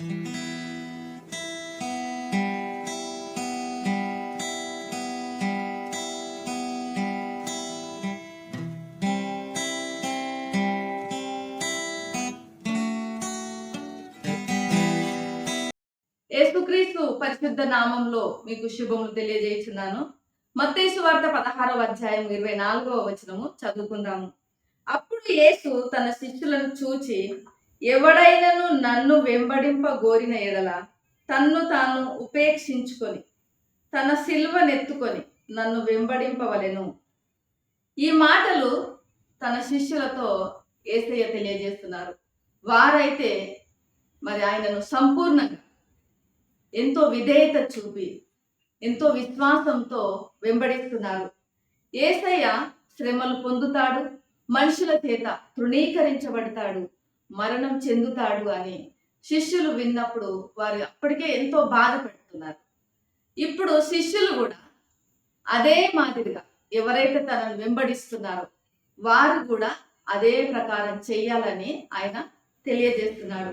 యేసుక్రీస్తు పరిశుద్ధ నామంలో మీకు శుభములు తెలియజేస్తున్నాను మత్తేసు వార్త పదహారవ అధ్యాయం ఇరవై నాలుగవ వచనము చదువుకుందాము. అప్పుడు యేసు తన శిష్యులను చూచి ఎవడైనను నన్ను వెంబడింప గోరిన ఎడల తన్ను తాను ఉపేక్షించుకొని తన సిల్వనెత్తుకొని నన్ను వెంబడింపవలెను. ఈ మాటలు తన శిష్యులతో ఏసయ్య తెలియజేస్తున్నారు. వారైతే మరి ఆయనను సంపూర్ణంగా ఎంతో విధేయత చూపి ఎంతో విశ్వాసంతో వెంబడిస్తున్నారు. ఏసయ్య శ్రమలు పొందుతాడు మనుషుల చేత తృణీకరించబడతాడు. మరణం చెందుతాడు అని శిష్యులు విన్నప్పుడు వారు అప్పటికే ఎంతో బాధపడుతున్నారు. ఇప్పుడు శిష్యులు కూడా అదే మాదిరిగా ఎవరైతే తనను వెంబడిస్తున్నారో వారు కూడా అదే ప్రకారం చెయ్యాలని ఆయన తెలియజేస్తున్నాడు.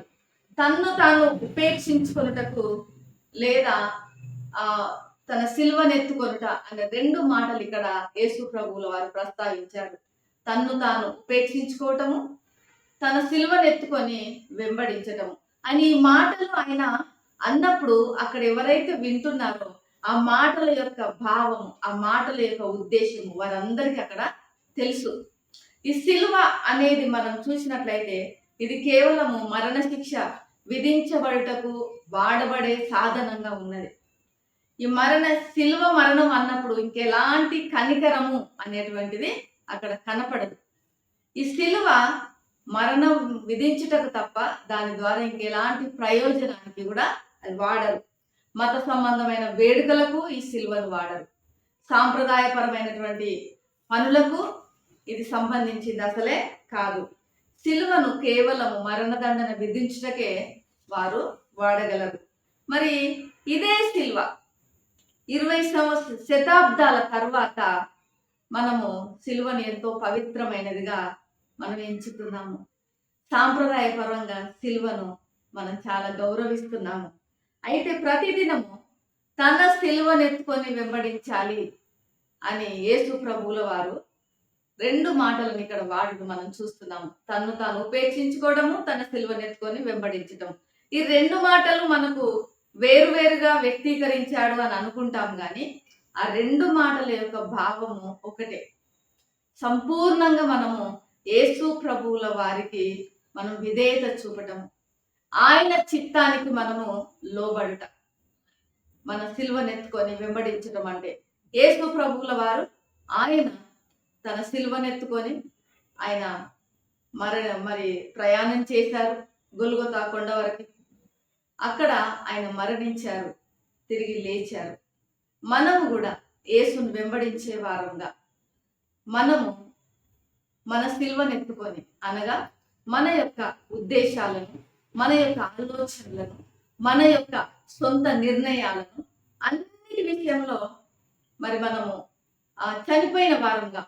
తన్ను తాను ఉపేక్షించుకొనుటకు లేదా ఆ తన సిల్వనెత్తుకొనుట అనే రెండు మాటలు ఇక్కడ యేసు ప్రభువుల వారు ప్రస్తావించారు. తన్ను తాను ఉపేక్షించుకోవటము తన సిల్వనెత్తుకొని వెంబడించటము అని ఈ మాటలు ఆయన అన్నప్పుడు అక్కడ ఎవరైతే వింటున్నారో ఆ మాటల యొక్క భావం ఆ మాటల యొక్క ఉద్దేశము వారందరికీ అక్కడ తెలుసు. ఈ సిల్వ అనేది మనం చూసినట్లయితే ఇది కేవలము మరణశిక్ష విధించబడుటకు వాడబడే సాధనంగా ఉన్నది. ఈ మరణ సిల్వ మరణం అన్నప్పుడు ఇంకెలాంటి కనికరము అనేటువంటిది అక్కడ కనపడదు. ఈ సిల్వ మరణం విధించుటకు తప్ప దాని ద్వారా ఇంకెలాంటి ప్రయోజనానికి కూడా అది వాడరు. మత సంబంధమైన వేడుకలకు ఈ సిల్వను వాడరు. సాంప్రదాయపరమైనటువంటి పనులకు ఇది సంబంధించింది అసలే కాదు. సిలువను కేవలము మరణదండన విధించుటకే వారు వాడగలరు. మరి ఇదే సిల్వ. ఇరవై సంవత్సర శతాబ్దాల తర్వాత మనము సిల్వను ఎంతో పవిత్రమైనదిగా మనం ఎంచుతున్నాము సాంప్రదాయపరంగా సిలువను మనం చాలా గౌరవిస్తున్నాము. అయితే ప్రతిదినము తన సిలువనెత్తుకొని వెంబడించాలి అని యేసు ప్రభువుల వారు రెండు మాటలను ఇక్కడ వాడు మనం చూస్తున్నాము. తను తాను ఉపేక్షించుకోవడము తన సిలువనెత్తుకొని వెంబడించడం ఈ రెండు మాటలు మనకు వేరువేరుగా వ్యక్తీకరించాడు అని అనుకుంటాం కానీ ఆ రెండు మాటల యొక్క భావము ఒకటే. సంపూర్ణంగా మనము యేసు ప్రభువుల వారికి మనం విధేయత చూపటం. ఆయన చిత్తానికి మనము లోబడట. మన సిల్వనెత్తుకొని వెంబడించడం అంటే యేసు ప్రభువుల వారు ఆయన తన సిల్వనెత్తుకొని ఆయన మర మరి ప్రయాణం చేశారు గొలుగొతా కొండ వరకు. అక్కడ ఆయన మరణించారు తిరిగి లేచారు. మనము కూడా యేసును వెంబడించే వారంగా. మనము మన సిల్వనెత్తుకొని అనగా మన యొక్క ఉద్దేశాలను మన యొక్క ఆలోచనలను మన యొక్క సొంత నిర్ణయాలను అన్నిటి విషయంలో మరి మనము ఆ, చనిపోయిన వారంగా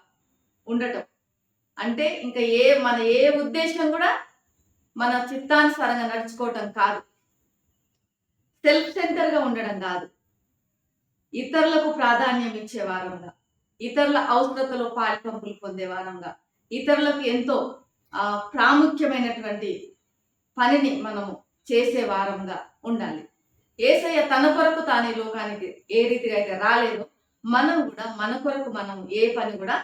ఉండటం. అంటే ఇంకా ఏ మన ఏ ఉద్దేశం కూడా మన చిత్తానుసారంగా నడుచుకోవటం కాదు. సెల్ఫ్ సెంటర్గా ఉండడం కాదు. ఇతరులకు ప్రాధాన్యం ఇచ్చే వారంగా ఇతరుల అవసరతలో పాలిపంపులు పొందే వారంగా ఇతరులకు ఎంతో ఆ, ప్రాముఖ్యమైనటువంటి పనిని మనము చేసే వారంగా ఉండాలి. ఏసయ్య తన కొరకు తాను ఈ లోకానికి ఏ రీతిగా అయితే రాలేదో మనం కూడా మన కొరకు మనం ఏ పని కూడా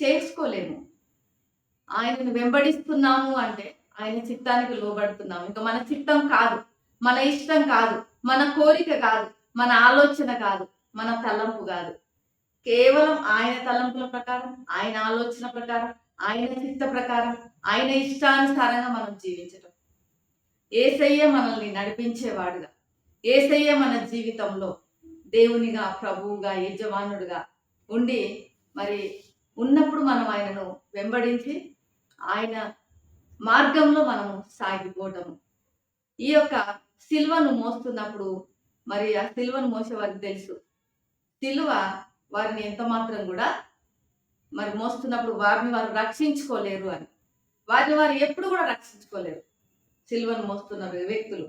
చేసుకోలేము. ఆయనను వెంబడిస్తున్నాము అంటే ఆయన చిత్తానికి లోబడుతున్నాము. ఇంకా మన చిత్తం కాదు మన ఇష్టం కాదు మన కోరిక కాదు మన ఆలోచన కాదు మన తలంపు కాదు. కేవలం ఆయన తలంపుల ప్రకారం ఆయన ఆలోచన ప్రకారం ఆయన చిత్త ప్రకారం ఆయన ఇష్టానుసారంగా మనం జీవించటం. ఏసయ్య మనల్ని నడిపించేవాడుగా. ఏసయ్య మన జీవితంలో దేవునిగా ప్రభువుగా యజమానుడుగా ఉండి మరి ఉన్నప్పుడు మనం ఆయనను వెంబడించి ఆయన మార్గంలో మనము సాగిపోవటము. ఈ యొక్క సిల్వను మోస్తున్నప్పుడు మరి ఆ సిల్వను మోసే వారికి తెలుసు. సిలువ వారిని ఎంత మాత్రం కూడా మరి మోస్తున్నప్పుడు వారిని వారు రక్షించుకోలేరు అని. వారిని వారు ఎప్పుడు కూడా రక్షించుకోలేరు. సిల్వను మోస్తున్న వ్యక్తులు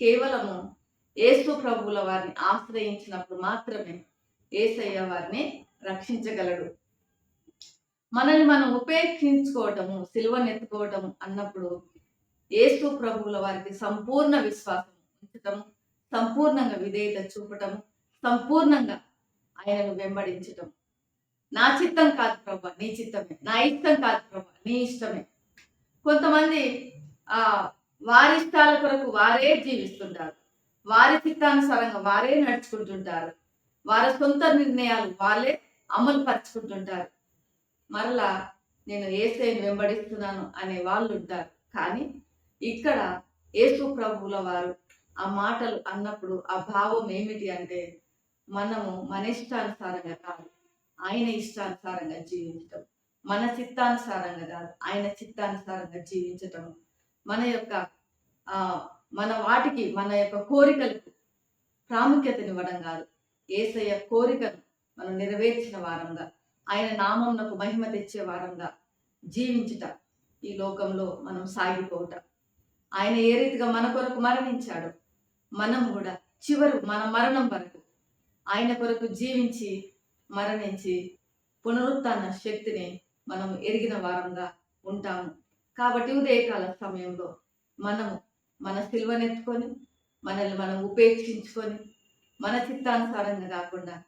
కేవలము ఏసు ప్రభువుల వారిని ఆశ్రయించినప్పుడు మాత్రమే ఏసయ్య వారిని రక్షించగలడు. మనల్ని మనం ఉపేక్షించుకోవటము సిలువనెత్తుకోవటము అన్నప్పుడు ఏసు ప్రభువుల వారికి సంపూర్ణ విశ్వాసం ఉంచటం సంపూర్ణంగా విధేయత చూపటం సంపూర్ణంగా ఆయనను వెంబడించటం నా చిత్తం కాదు ప్రభా నీ చిత్తమే. నా ఇష్టం కాదు ప్రభా నీ ఇష్టమే. కొంతమంది ఆ వారి ఇష్టాల కొరకు వారే జీవిస్తుంటారు. వారి చిత్తానుసారంగా వారే నడుచుకుంటుంటారు. వారి సొంత నిర్ణయాలు వాళ్ళే అమలు పరుచుకుంటుంటారు. మరలా నేను ఏసైని వెంబడిస్తున్నాను అనే వాళ్ళు ఉంటారు. కానీ ఇక్కడ యేసు ప్రభువుల వారు ఆ మాటలు అన్నప్పుడు ఆ భావం ఏమిటి అంటే మనము మన ఇష్టానుసారంగా కాదు. ఆయన ఇష్టానుసారంగా జీవించటం మన చిత్తానుసారంగా కాదు ఆయన చిత్తానుసారంగా జీవించటం మన యొక్క ఆ మన వాటికి మన యొక్క కోరికలకు ప్రాముఖ్యతనివ్వడం కాదు. ఏసయ్య కోరికను మనం నెరవేర్చిన వారంగా ఆయన నామంనకు మహిమ తెచ్చే వారంగా జీవించుట ఈ లోకంలో మనం సాగిపోవుట. ఆయన ఏ రీతిగా మన కొరకు మరణించాడు మనం కూడా చివరు మన మరణం వరకు ఆయన కొరకు జీవించి మరణించి పునరుత్న శక్తిని మనం ఎరిగిన వారంగా ఉంటాము. కాబట్టి ఉదయకాల సమయంలో మనము మన సిల్వనెత్తుకొని మనల్ని మనం ఉపేక్షించుకొని మన చిత్తానుసారంగా కాకుండా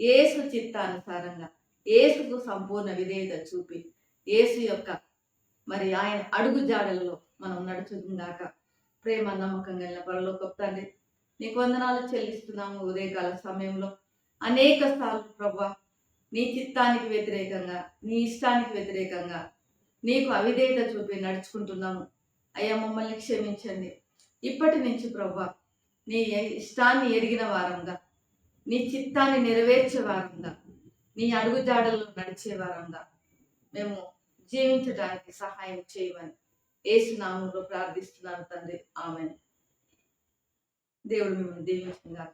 ఏసు చిత్తానుసారంగా ఏసుకు సంపూర్ణ విధేయత చూపి ఏసు యొక్క మరి ఆయన అడుగు జాడలలో మనం నడుచుకుందాక ప్రేమ నమ్మకం కలిగిన పరలోక తండ్రి నీకు వందనాలు చెల్లిస్తున్నాము ఉదయకాల సమయంలో. అనేక సార్లు ప్రభా నీ చిత్తానికి వ్యతిరేకంగా నీ ఇష్టానికి వ్యతిరేకంగా నీకు అవిధేయత చూపి నడుచుకుంటున్నాము. అయ్యా మమ్మల్ని క్షమించండి. ఇప్పటి నుంచి ప్రభా నీ ఇష్టాన్ని ఎరిగిన వారంగా నీ చిత్తాన్ని నెరవేర్చే వారంగా నీ అడుగుజాడల్లో నడిచే వారంగా మేము జీవించడానికి సహాయం చేయమని ఏసునామంలో ప్రార్థిస్తున్నాను తండ్రి. ఆమె దేవుడు మిమ్మల్ని దీవించిందాక